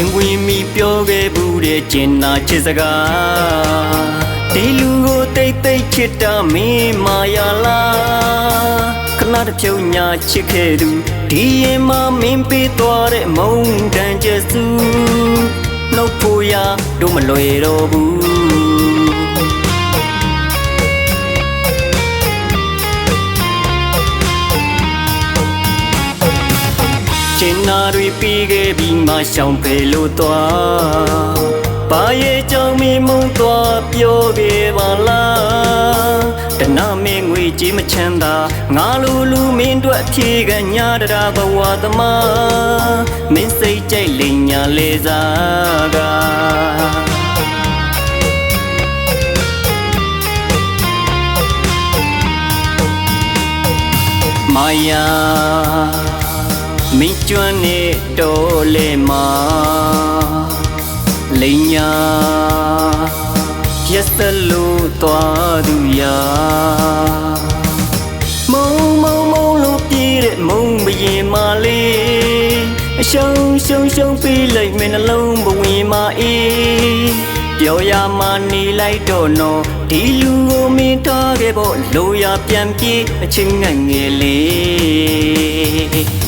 ရင်ဝင်မိပြောခဲ့ဘူးတဲ့ကျင်နာချစ်စကားဒီလူကိုတိတ်တိတ်ချစ်တာမင်းမာယာလားခဏတစ်ဖြုံညာချစ်ခဲ့သူဒီရင်မမင်းပေးသွားတဲ့မုန်းတန်ကျစုနှုတ်ဖို့ရတို့မလွယ်တော့ဘူး ကျင်နာတွေပြီးခဲ့ပြီးမှရှောင်ဖယ်လို့သွားဘာရဲ့ကြောင့်မီမုံသွားပြောခဲ့ပါလားတနမင်းငွေကြီးမချမ်းသာငါလူလူမင်းတို့အဖြေကညာတရာဘဝသမားမင်းစိတ်ကြိုက်လိမ်ညာလေစားကမာယာ မင်းကျွမ်းနေတော်လေမာလိန်ညာရက်စလို့သွားသူရာမုံမုံမုံလို့ပြေးတဲ့မုံဘရင်မာလေးအရှုံးရှုံးရှုံးပြေးလိုက်မင်းနှလုံးဘဝင်မာအေးပြောရမှနေလိုက်တော့နော်ဒီလူကိုမင်းထားခဲ့ဖို့လိုရပြန်ပြေးအချင်းငတ်ငယ်လေး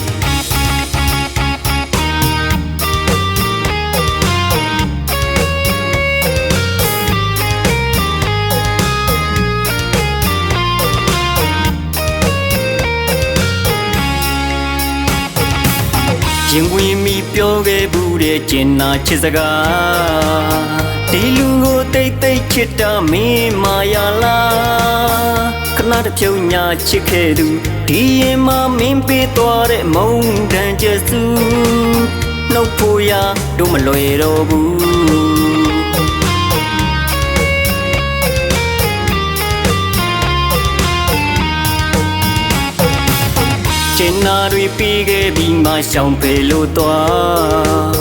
ရင်ဝင်မိပြောခဲ့ဘူးတဲ့ကျင်နာချစ်စကားဒီလူကိုတိတ်တိတ်ချစ်တာမင်းမာယာလားခဏတစ်ဖြုံညာချစ်ခဲ့သူဒီရင်မမင်းပေးသွားတဲ့မုံတန်ကျစုနှုတ်ဖို့ရတို့မလွယ်တော့ဘူး နာတွေပြီးခဲ့ပြီးမှရှောင်ဖယ်လို့သွား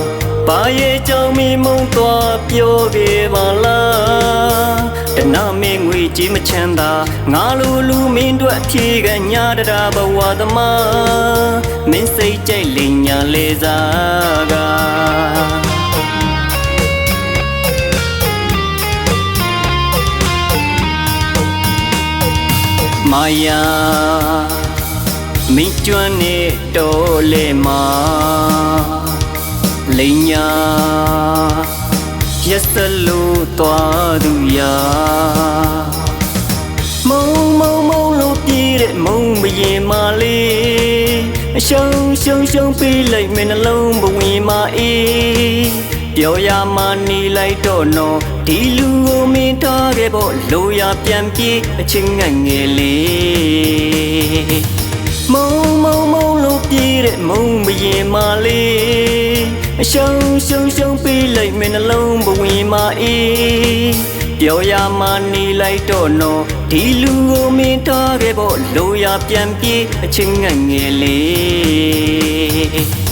ဘာရဲ့ကြောင့်မီမုံသွားပြောခဲ့ပါလားတနမင်းငွေကြီးမချမ်းသာငါလိုလူမင်းတို့အဖြေကညာတရာဘဝသမားမင်းစိတ်ကြိုက်လိမ်ညာလေစားကမာယာ မင်းကျွမ်းနေတော်လေမာလိန်ညာရက်စလို့သွားသူရာမုံမုံမုံလို့ပြေးတဲ့မုံဘရင်မာလေးအရှုံးရှုံးရှုံးပေးလိုက်မင်းနှလုံးဘဝင်မာအေးပြောရမှနေလိုက်တော့နော်ဒီလူကိုမင်းထားခဲ့ဖို့လိုရပြန်ပြေးအချင်းငတ်ငယ်လေး အရှုံးရှုံးရှုံးပေးလိုက်မင်းနှလုံးဘဝင်မာအေးပြောရမှနေလိုက်တော့နော်ဒီလူကိုမင်းထားခဲ့ဖို့လိုရပြန်ပြေးအချင်းငတ်ငယ်လေး